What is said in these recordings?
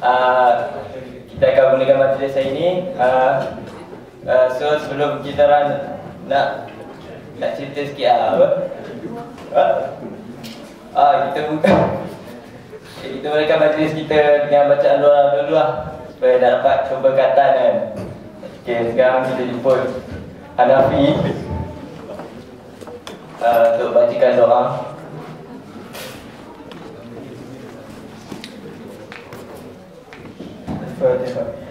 uh, kita akan mulakan majlis hari ini. Uh, uh, so sebelum kita orang nak nak cerita sikit lah, apa? Uh, uh, kita buka kita mulakan majlis kita dengan bacaan doa dulu lah supaya dah dapat keberkatan kan. Okay, sekarang kita jemput Hanafi uh, untuk bacakan doa. 对对对。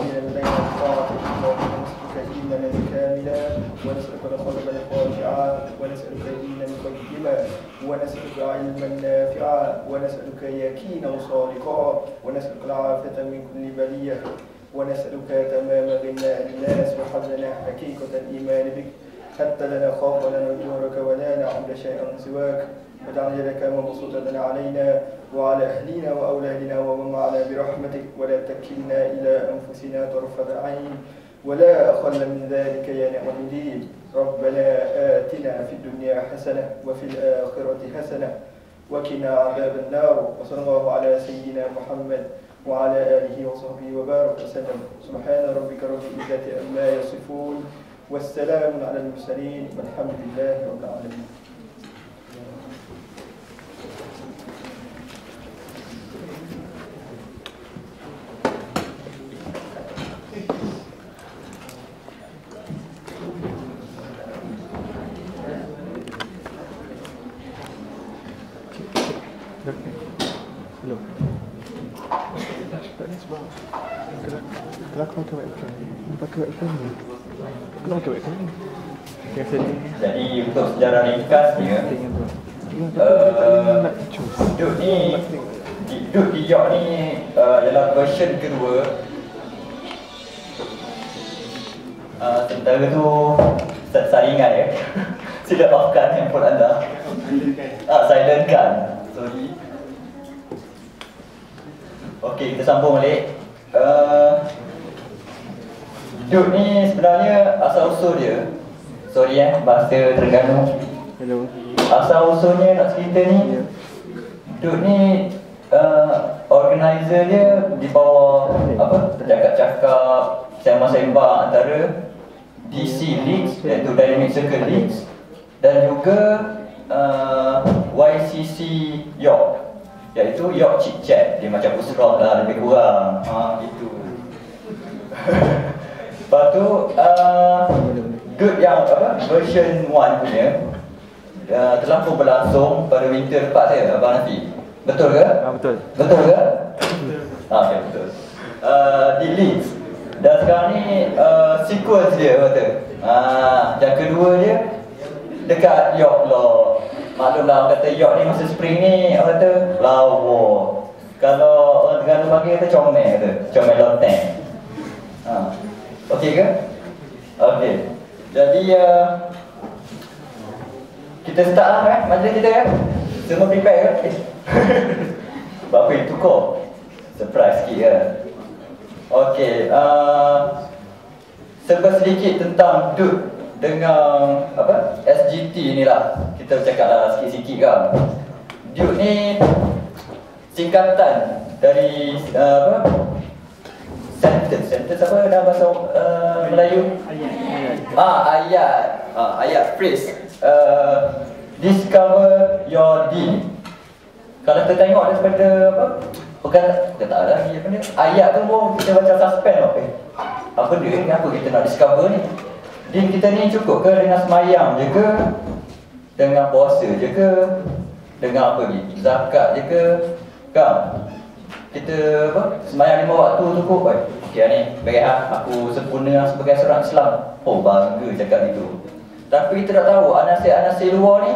من بين طاعتك اللهم نسألك إيمانا كاملا ونسألك قلبا خاشعا ونسألك دينا قيما ونسألك علما نافعا ونسألك يقينا صادقا ونسألك العافية من كل بلية ونسألك تمام غنى الناس وحزن حقيقة الإيمان بك حتى لا نخاف ولا نجورك ولا نعبد شيئا سواك واجعل يدك مبسوطة علينا وعلى أهلنا وأولادنا ومن معنا برحمتك ولا تكلنا إلى أنفسنا طرفة عين ولا أقل من ذلك يا نعم المجيب ربنا آتنا في الدنيا حسنة وفي الآخرة حسنة وقنا عذاب النار. وصلى الله على سيدنا محمد وعلى آله وصحبه وبارك وسلم. سبحان ربك رب العزة عما يصفون. والسلام على المرسلين. والحمد لله رب العالمين. Ni Kelak kau pakai webcam Kau pakai webcam ni Kau pakai webcam ni ni Jadi untuk sejarah ringkasnya Setting yang tu Kau Uh, nak choose Duk ni Duk Kijok ni uh, Dalam version kedua. Uh, Sementara tu Saya, ingat ya Sila offkan handphone anda. Ah, silentkan Sorry. Okey, kita sambung balik. Uh, Duk ni sebenarnya asal usul dia. Sorry eh, bahasa Terengganu. Hello. Asal usulnya nak cerita ni Ya. Duk ni uh, Organizer dia di bawah Apa? Cakap-cakap Sembang-sembang antara DC Leagues Iaitu Dynamic Circle Leagues Dan juga uh, YCC York Iaitu York Chit Chat Dia macam usrah lah lebih kurang ha, Itu Lepas tu uh, Good yang apa version 1 punya uh, Terlampau berlangsung pada winter lepas saya Abang Nafi Betul ke? Ah betul Betul ke? Ah, okay, betul. Uh, di Leeds. Dan sekarang ni uh, sequence dia kata. Ah, yang kedua dia dekat York lah. Maklumlah orang kata York ni masa spring ni orang kata lawa. Kalau orang Terengganu panggil kata comel kata. Comel loteng. Ha. Okey ke? Okey. Jadi uh, kita start lah kan majlis kita kan. Semua prepare? Eh. Apa itu kau? Surprise sikit kan? Okey, uh, serba sedikit tentang Dut dengan apa SGT ni lah Kita cakap lah sikit-sikit kan Dut ni singkatan dari uh, apa sentence, sentence apa dalam bahasa uh, Melayu? Ah, ayat. Ah, ayat phrase. Uh, discover your deed. Kalau kita tengok daripada apa? Bukan kita tak ada lagi apa ni? Ayat tu pun kita macam suspend apa? Eh, apa dia ni? Apa kita nak discover ni? Din kita ni cukup ke dengan semayang je ke? Dengan puasa je ke? Dengan apa ni? Zakat je ke? Kan? Kita apa? Semayang lima waktu cukup kan? Okay ni, baik ah, aku sempurna sebagai seorang Islam. Oh bangga cakap gitu. Tapi kita tak tahu anasir-anasir luar ni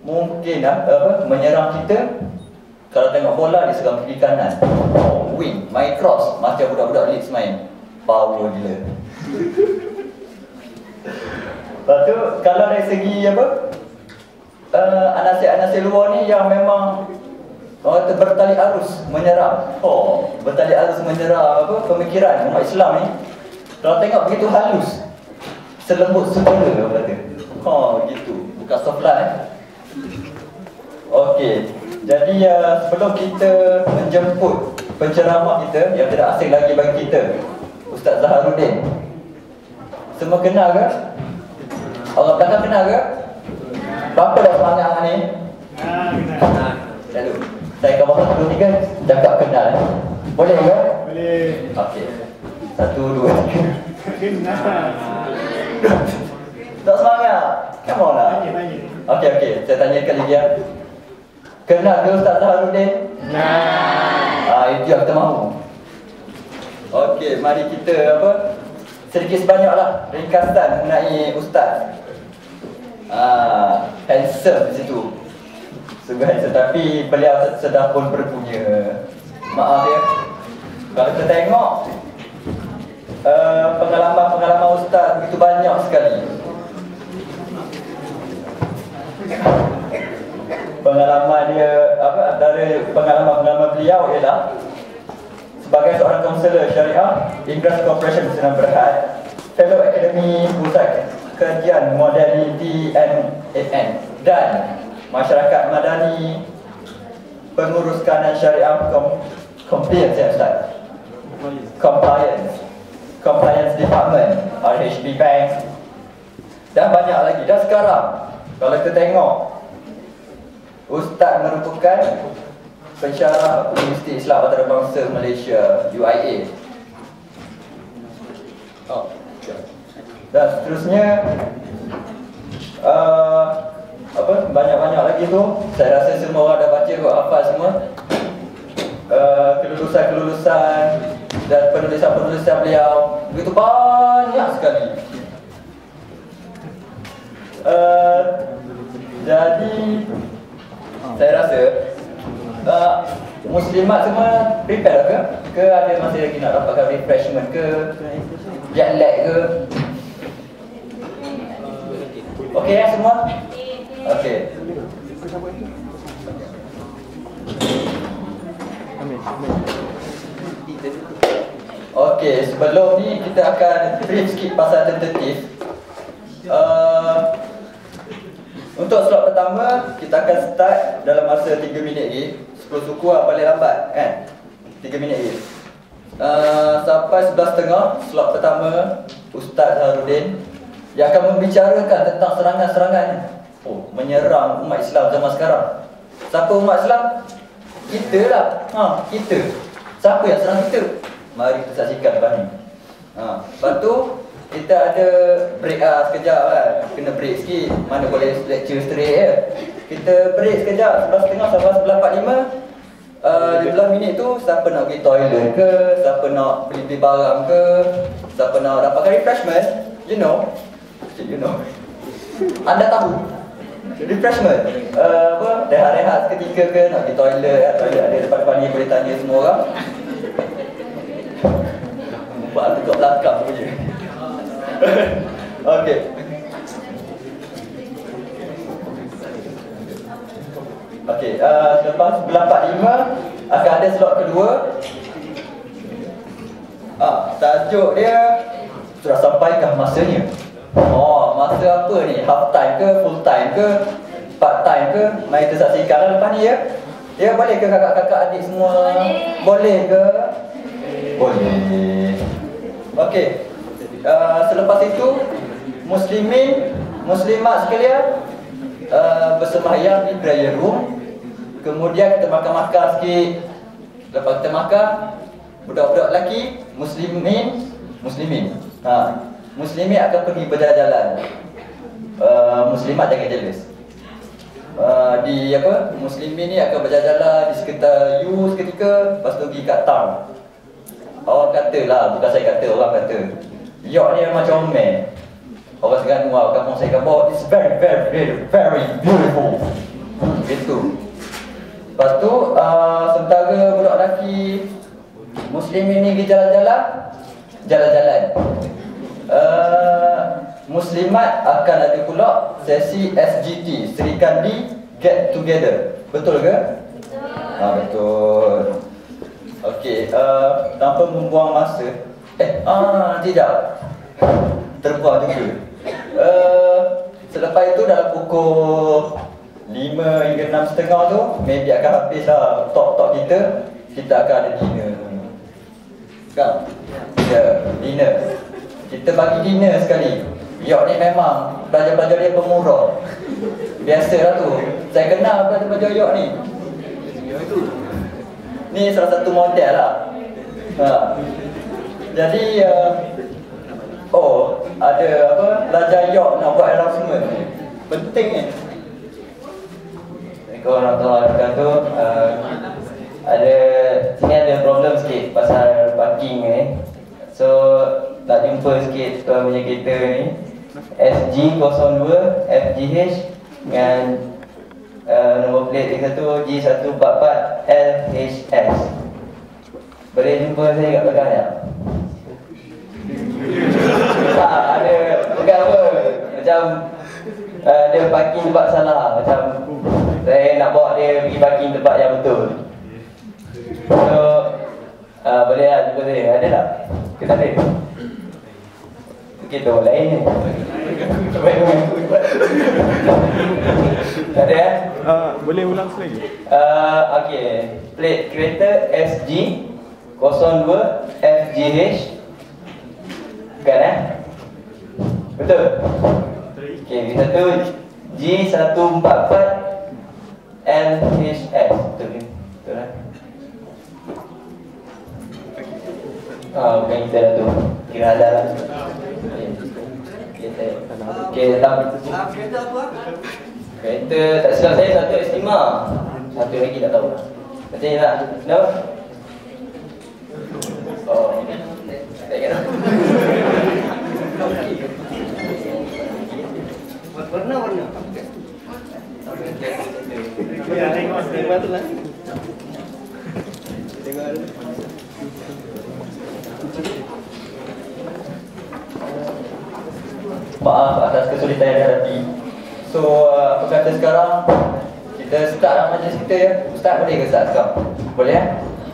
mungkin ah, apa menyerang kita Kalau tengok bola dia serang kiri kanan. Oh, wing, main cross macam budak-budak Leeds main. Power gila. Lepas tu kalau dari segi apa? Uh, anasir-anasir luar ni yang memang Orang kata bertali arus menyerang Oh, bertali arus menyerang apa pemikiran umat Islam ni Kalau tengok begitu halus. Selembut semula orang kata. Oh, gitu. Bukan soft eh. Okey. Jadi uh, sebelum kita menjemput penceramah kita Yang tidak asing lagi bagi kita Ustaz Zaharuddin Semua kenal ke? Orang belakang kenal ke? Berapa dah semangat hari ni? Ah, Lalu Saya bawa satu tiga Cakap kenal eh? Boleh ke? Boleh. Okey Satu, dua, tiga Kenal. Tak semangat Come on lah. Okey, okey Saya tanya lagi ya Kenal ke Ustaz Zaharuddin? Nah. Ah, itu yang kita mahu. Okey, mari kita apa? Sedikit sebanyaklah ringkasan mengenai ustaz. Ah, handsome di situ. Sungguh handsome tapi beliau sedang pun berpunya. Maaf ya. Kalau kita tengok uh, pengalaman-pengalaman ustaz begitu banyak sekali. pengalaman dia apa antara pengalaman-pengalaman beliau ialah sebagai seorang kaunselor syariah Ingras Corporation Senang Berhad. Fellow Akademi Pusat Kajian Modality NAN dan Masyarakat Madani Pengurus Kanan Syariah Kom Compliance ya Ustaz? Compliance. Compliance Department RHB Bank. Dan banyak lagi. Dan sekarang kalau kita tengok Ustaz merupakan pensyarah Universiti Islam Antarabangsa Malaysia UIA. Oh, dan seterusnya uh, apa banyak-banyak lagi tu. Saya rasa semua orang dah baca kot apa semua. Uh, kelulusan-kelulusan dan penulisan-penulisan beliau begitu banyak sekali. Uh, jadi saya rasa uh, Muslimat semua prepare ke? Ke ada masih lagi nak dapatkan refreshment ke? Jet lag ke? Okey ya semua? Okey. Okey, sebelum ni kita akan brief sikit pasal tentatif. Uh, untuk slot pertama, kita akan start dalam masa 3 minit lagi 10 suku lah paling lambat kan 3 minit lagi uh, Sampai 11.30 slot pertama Ustaz Harudin Yang akan membicarakan tentang serangan-serangan Oh, menyerang umat Islam zaman sekarang Siapa umat Islam? Kita lah ha, Kita Siapa yang serang kita? Mari kita saksikan lepas ni ha. Lepas tu kita ada break ah sekejap kan. Kena break sikit. Mana boleh lecture straight je kita break sekejap. 11.30 sampai 11.45 Uh, 15 minit tu siapa nak pergi toilet ke? Siapa nak beli-beli barang ke? Siapa nak dapatkan refreshment? You know. You know. Anda tahu. Refreshment. Uh, apa? Rehat-rehat seketika ke? Nak pergi toilet toilet ada depan-depan ni boleh tanya semua orang. Nampak aku kat belakang punya Okey. Okey, uh, selepas 9.45 akan ada slot kedua. Ah, tajuk dia sudah sampaikah masanya? Oh, masa apa ni? Half time ke, full time ke, part time ke? Mari kita saksikan lepas ni ya. Ya, boleh ke kakak-kakak adik semua? Boleh. Boleh ke? Boleh. Okey. Uh, selepas itu muslimin muslimat sekalian uh, bersembahyang di prayer room. Kemudian kita makan-makan sikit. Lepas kita makan budak-budak lelaki muslimin muslimin. Ha muslimin akan pergi berjalan-jalan. Uh, muslimat jangan jealous. Uh, di apa muslimin ni akan berjalan-jalan di sekitar you seketika lepas tu pergi kat town. Orang kata lah bukan saya kata orang kata York ni macam man. Orang sekarang wow, kampung saya kampung It's very, very, very, very beautiful. Itu Lepas tu uh, sementara budak lelaki Muslim ini pergi jalan-jalan. Jalan-jalan. Uh, Muslimat akan ada pula sesi SGT Sri Kandi Get Together. Betul ke? Betul. Ah, Betul. Okey, uh, tanpa membuang masa Eh, ah, tidak. Terbuang juga uh, Selepas itu dalam pukul 5 hingga 6 setengah tu Maybe akan habis lah talk-talk kita. Kita akan ada dinner. Kan? Ya, dinner. Kita bagi dinner sekali. Yok ni memang Pelajar-pelajar dia pemurah. Biasalah tu. Saya kenal pelajar-pelajar Yok ni. Ni salah satu model lah. Ha. Jadi uh, Oh Ada apa Pelajar Yok nak buat announcement Penting ni. Assalamualaikum warahmatullahi wabarakatuh uh, Ada Sini ada problem sikit Pasal parking ni. So Nak jumpa sikit Tuan punya kereta ni. SG02 FGH Dengan uh, Nombor plate dia satu G144 LHS Boleh jumpa saya kat belakang tak? tak ada Bukan apa Macam uh, Dia parking tempat salah Macam Saya nak bawa dia pergi parking tempat yang betul So uh, Boleh lah jumpa saya Ada tak? Kita ada Kita orang lain ni Tak ada eh? Uh, boleh ulang sekali? Uh, okay. Plate kereta SG 02 FGH. Bukan eh? Betul? Okay, bisa tu G144 LHS. Betul ke? Betul eh? Ah, bukan kita dah tu. Kira ada lah. Okay, datang. Kereta apa? Kereta tak silap saya satu estima Satu lagi tak tahu Macam ni lah No? Oh Tak ingat Warna-warna Tengok tengok tu lah. Maaf atas kesulitan yang dihadapi. So, uh, apa kata sekarang? Kita start lah majlis kita ya? Ustaz boleh ke start sekarang? Boleh ya?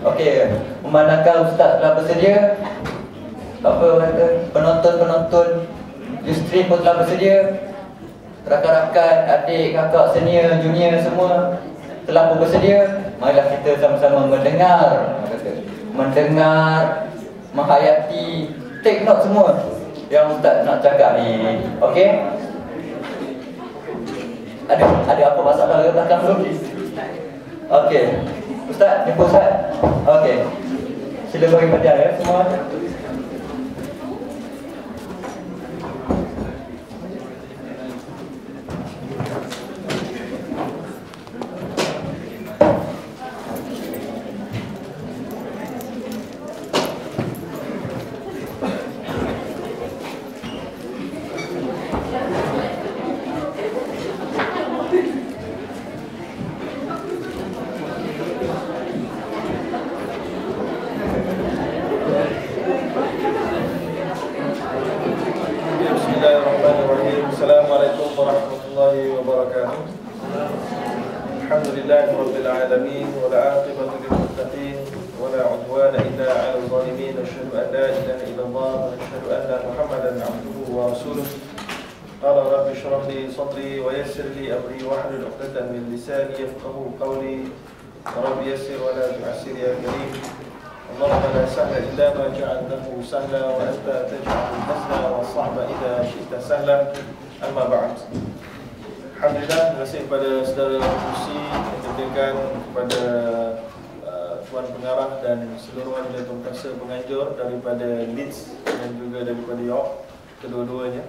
Okey, memandangkan Ustaz telah bersedia? Apa kata, penonton-penonton Ustream pun telah bersedia. Rakan-rakan, adik, kakak, senior, junior semua Telah pun bersedia Marilah kita sama-sama mendengar Mendengar, menghayati Take note semua Yang Ustaz nak cakap ni Okey? Ada ada apa masalah ke belakang tu? Okey. Ustaz, jumpa Ustaz. Okey. Sila bagi pelajar ya semua. إله إلا الله وأشهد أن محمدا عبده ورسوله. قال رب اشرح لي صدري ويسر لي أمري واحلل عقدة من لساني يفقه قولي. رب يسر ولا تعسر يا كريم. اللهم لا سهل إلا ما جعلته سهلا وأنت تجعل الحزن والصعب إذا شئت سهلا. أما بعد Alhamdulillah, terima kasih kepada saudara Kursi yang ketinggalkan kepada Tuan Pengarah dan seluruh ahli pengkasa penganjur Daripada Leeds dan juga daripada York Kedua-duanya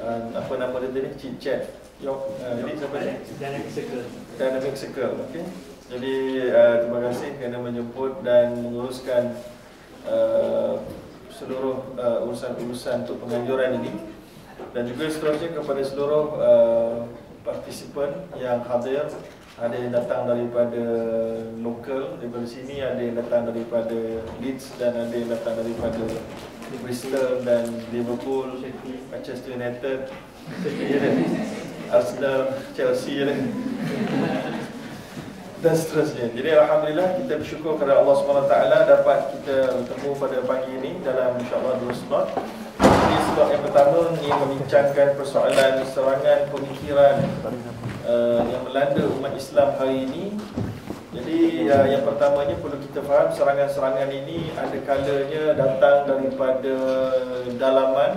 uh, Apa nama dia tadi? Chit Chat York, uh, Leeds apa ni? Dynamic circle. Dynamic Circle okay? Jadi uh, terima kasih kerana menjemput dan menguruskan uh, seluruh uh, urusan-urusan untuk penganjuran ini dan juga seterusnya kepada seluruh uh, partisipan yang hadir ada yang datang daripada lokal daripada sini ada yang datang daripada Leeds dan ada yang datang daripada Bristol dan Liverpool Manchester United Arsenal Chelsea dan seterusnya. Jadi alhamdulillah kita bersyukur kepada Allah SWT dapat kita bertemu pada pagi ini dalam insya-Allah dua slot. Jadi slot yang pertama ingin membincangkan persoalan serangan pemikiran uh, yang melanda umat Islam hari ini. Jadi uh, yang pertamanya perlu kita faham serangan-serangan ini ada kalanya datang daripada dalaman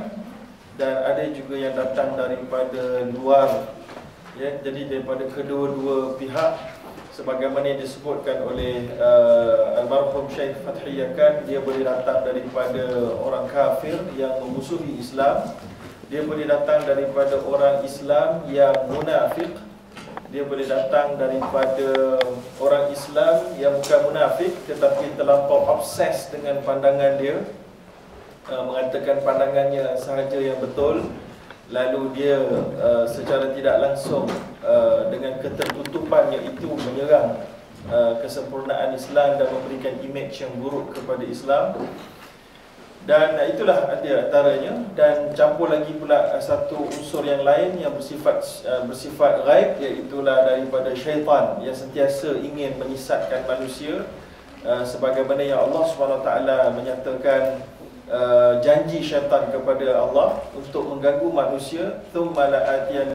dan ada juga yang datang daripada luar. Ya, jadi daripada kedua-dua pihak sebagaimana yang disebutkan oleh uh, almarhum Syekh Fathiyakan dia boleh datang daripada orang kafir yang memusuhi Islam dia boleh datang daripada orang Islam yang munafik dia boleh datang daripada orang Islam yang bukan munafik tetapi terlampau obses dengan pandangan dia uh, mengatakan pandangannya sahaja yang betul. Lalu dia uh, secara tidak langsung uh, dengan ketertutupannya itu menyerang kesempurnaan Islam dan memberikan image yang buruk kepada Islam dan itulah dia antaranya. Dan campur lagi pula uh, satu unsur yang lain yang bersifat uh, bersifat gaib iaitu daripada syaitan. Yang sentiasa ingin menyesatkan manusia uh, sebagaimana yang Allah SWT menyatakan janji syaitan kepada Allah untuk mengganggu manusia. Thumma la'atiyan